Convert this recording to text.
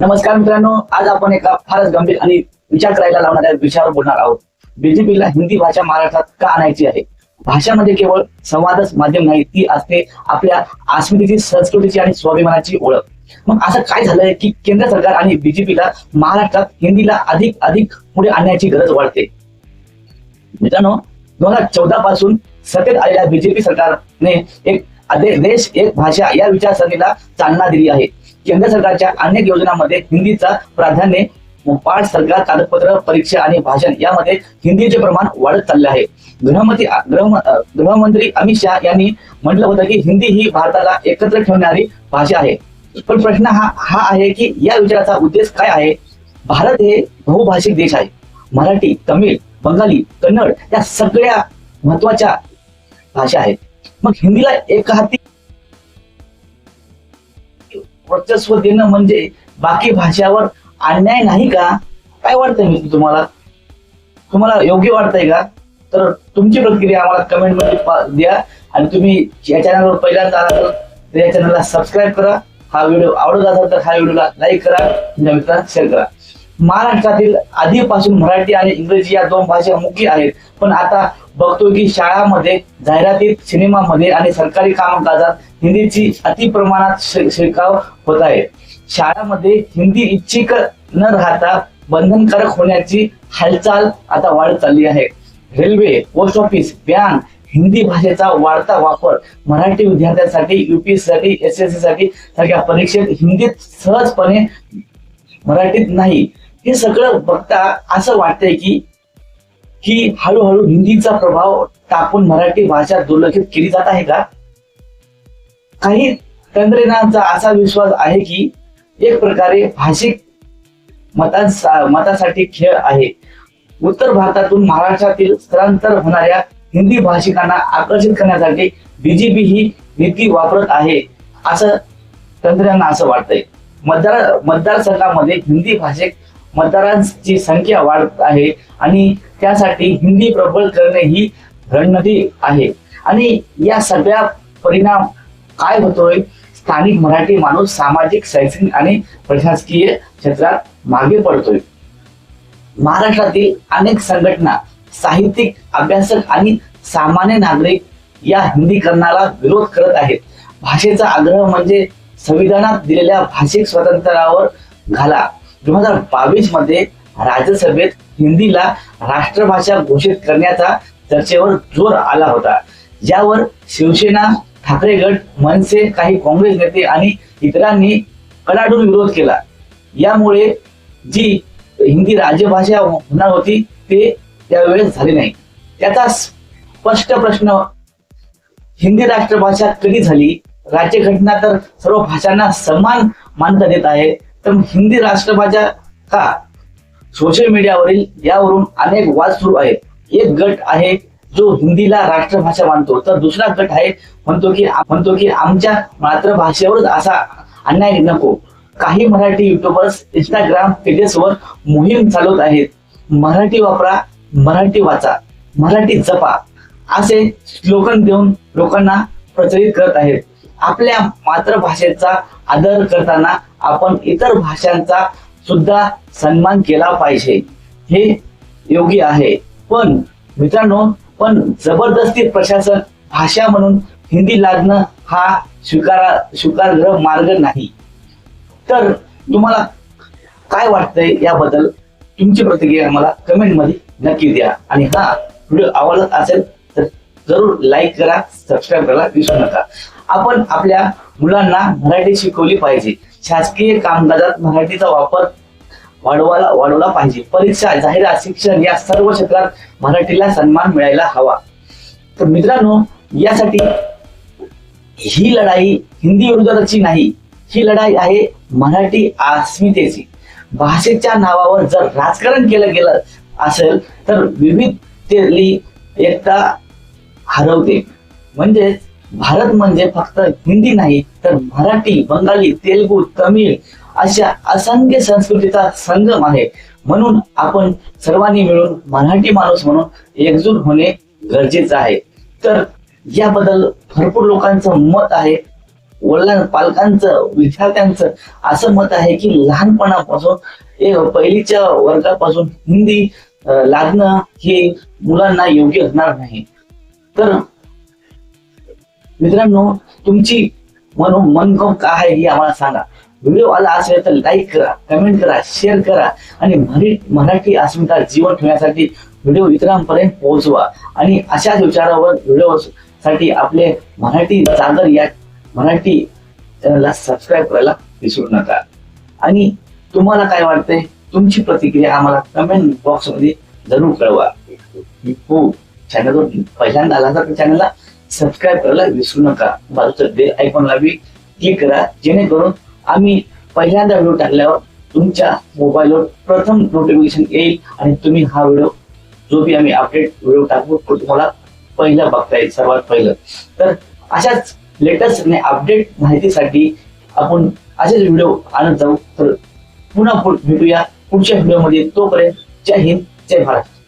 नमस्कार मित्रांनो आज आपण एका फारच गंभीर आणि विचार करायला लावणाऱ्या विषयावर बोलणार आहोत. बीजेपीला हिंदी भाषा महाराष्ट्रात का आणायची आहे? भाषा म्हणजे केवळ संवादच माध्यम नाही ती असते आपल्या अस्मितेची संस्कृतीची आणि स्वाभिमानाची ओळख. मग असं काय झालंय की केंद्र सरकार आणि बीजेपीला महाराष्ट्रात हिंदीला अधिक अधिक पुढे आणण्याची गरज वाढते? मित्रांनो दोन हजार चौदा पासून सत्तेत आलेल्या बीजेपी सरकारने एक देश एक भाषा या विचारसरणीला चालना दिली आहे. केंद्र सरकारच्या अनेक योजनांमध्ये हिंदीचा प्राधान्य पाठ सरकार कागदपत्र परीक्षा आणि भाषण यामध्ये हिंदीचे प्रमाण वाढत चालले आहे. गृहमंत्री गृहमंत्री अमित शहा यांनी म्हटलं होतं की हिंदी ही भारताला एकत्र ठेवणारी भाषा आहे. पण प्रश्न हा हा आहे की या विचाराचा उद्देश काय आहे? भारत हे बहुभाषिक देश आहे. मराठी तमिळ बंगाली कन्नड या सगळ्या महत्त्वाच्या भाषा आहेत. मग हिंदीला एक हाती वर्चस्व देणं म्हणजे बाकी भाषावर अन्याय नाही का? काय वाटतंय मी तुम्हाला? तुम्हाला योग्य वाटतंय का? तर तुमची प्रतिक्रिया आम्हाला कमेंटमध्ये पा- द्या आणि तुम्ही या चॅनलवर पहिल्यांदा आला तर या चॅनलला सबस्क्राईब करा. हा व्हिडिओ आवडत असेल तर हा व्हिडिओला लाईक करा. तुमच्या मित्रांना. शेअर करा. महाराष्ट्रातील आधीपासून मराठी आणि इंग्रजी या दोन भाषा मुख्य आहेत. पण आता बघतोय की शाळामध्ये जाहिरातीत सिनेमामध्ये आणि सरकारी कामकाजात हिंदीची अति प्रमाणात शिरकाव होत आहे. शाळामध्ये हिंदी इच्छिक न राहता बंधनकारक होण्याची हालचाल आता वाढत चालली आहे. Railway post office bank Hindi भाषेचा वाढता वापर मराठी विद्यार्थ्यांसाठी युपीएससी साठी एस एस सी साठी सारख्या परीक्षेत हिंदीत सहजपणे मराठीत नाही. हे सगळं बघता असं वाटतंय की ही हळूहळू हिंदीचा प्रभाव टाकून मराठी भाषा दुर्लक्षित केली जात आहे का? काही तंत्रज्ञानाचा असा विश्वास आहे की एक प्रकारे भाषिक मतांसा मतासाठी खेळ आहे. उत्तर भारतातून महाराष्ट्रातील स्थलांतर होणाऱ्या हिंदी भाषिकांना आकर्षित करण्यासाठी बीजेपी ही नीती वापरत आहे असं तंत्रज्ञांना असं वाटतंय. मतदार मतदारसंघामध्ये हिंदी भाषिक मतदारांची संख्या वाढत आहे आणि त्यासाठी हिंदी प्रबळ करणे ही रणनीती आहे. आणि या सगळ्या परिणाम काय होतोय? स्थानिक मराठी माणूस सामाजिक शैक्षणिक आणि प्रशासकीय क्षेत्रात मागे पडतोय. महाराष्ट्रातील अनेक संघटना साहित्यिक अभ्यासक आणि सामान्य नागरिक या हिंदीकरणाला विरोध करत आहेत. भाषेचा आग्रह म्हणजे संविधानात दिलेल्या भाषिक स्वातंत्र्यावर घाला. दोन हजार बावीसमध्ये राज्यसभेत हिंदीला राष्ट्रभाषा घोषित करण्याचा चर्चेवर जोर आला होता. ज्यावर शिवसेना ठाकरे गट मनसे काही काँग्रेस नेते आणि इतरांनी कडाडून विरोध केला. यामुळे जी हिंदी राजभाषा होणार होती ते त्यावेळेस झाली नाही. त्याचा स्पष्ट प्रश्न हिंदी राष्ट्रभाषा कधी झाली? राज्यघटना तर सर्व भाषांना समान मान्यता देत आहे. तर हिंदी राष्ट्रभाषा का सोशल मीडियावरील यावरून अनेक वाद सुरू आहेत. एक गट आहे जो हिंदीला राष्ट्रभाषा मानतो. तर दुसरा गट आहे म्हणतो की म्हणतो की आमच्या मातृभाषेवरच असा अन्याय नको. काही मराठी युट्यूबर्स इंस्टाग्राम पेजेसवर मोहीम चालवत आहेत. मराठी वापरा मराठी वाचा मराठी जपा असे स्लोगन देऊन लोकांना प्रचलित करत आहेत. आपल्या मातृभाषेचा आदर करताना आपण इतर भाषांचा सुद्धा सन्मान केला पाहिजे. हे योग्य आहे. पण मित्रांनो पण जबरदस्ती प्रशासन भाषा म्हणून हिंदी लादणं हा स्वीकारा स्वीकार्य मार्ग नाही. तर तुम्हाला काय वाटतंय याबद्दल? तुमची प्रतिक्रिया मला कमेंटमध्ये नक्की द्या. आणि हा व्हिडिओ आवडत असेल तर जरूर लाईक करा सबस्क्राईब करायला विसरू नका. आपण आपल्या मुलांना मराठी शिकवली पाहिजे. शासकीय कामकाजात मराठीचा वापर वाढवायला वाढवला पाहिजे. परीक्षा जाहिरात शिक्षण या सर्व क्षेत्रात मराठीला सन्मान मिळायला हवा. तर मित्रांनो यासाठी ही लढाई हिंदी विरोधाची नाही. ही लढाई आहे मराठी अस्मितेची. भाषेच्या नावावर जर राजकारण केलं गेलं असेल तर विविधतेली एकता हरवते. म्हणजेच भारत म्हणजे फक्त हिंदी नाही तर मराठी बंगाली तेलगू तमिळ अशा असंख्य संस्कृतीचा संगम आहे. म्हणून आपण सर्वांनी मिळून मराठी माणूस म्हणून एकजूट होणे गरजेचं आहे. तर याबद्दल भरपूर लोकांचं मत आहे वडिलां पालकांचं विद्यार्थ्यांचं असं मत आहे की लहानपणापासून पहिलीच्या वर्गापासून हिंदी लागणं हे मुलांना योग्य होणार नाही. तर मित्रांनो तुमची मन मनगम काय आहे हे आम्हाला सांगा. व्हिडिओ आला असेल तर लाईक करा कमेंट करा शेअर करा आणि मराठी अस्मिता जीवन ठेवण्यासाठी व्हिडिओ इतरांपर्यंत पोहोचवा. आणि अशाच विचारावर व्हिडिओ साठी आपले मराठी जागर या मराठी चॅनलला सबस्क्राईब करायला विसरू नका. आणि तुम्हाला काय वाटतंय? तुमची प्रतिक्रिया आम्हाला कमेंट बॉक्समध्ये जरूर कळवा. हो चॅनलवर पहिल्यांदा आला तर चॅनलला सबस्क्राईब करायला विसरू नका. बाजूचं बेल आयकॉनला बी क्लिक करा. जेणेकरून आम्ही पहिल्यांदा व्हिडिओ टाकल्यावर तुमच्या मोबाईलवर प्रथम नोटिफिकेशन येईल आणि तुम्ही हा व्हिडिओ जो बी आम्ही अपडेट व्हिडिओ टाकू तो तुम्हाला पहिला बघता येईल सर्वात पहिलं. तर अशाच लेटेस्ट आणि अपडेट माहितीसाठी आपण असेच व्हिडिओ आणत जाऊ. तर पुन्हा भेटूया पुढच्या व्हिडिओमध्ये तोपर्यंत जय हिंद जय महाराष्ट्र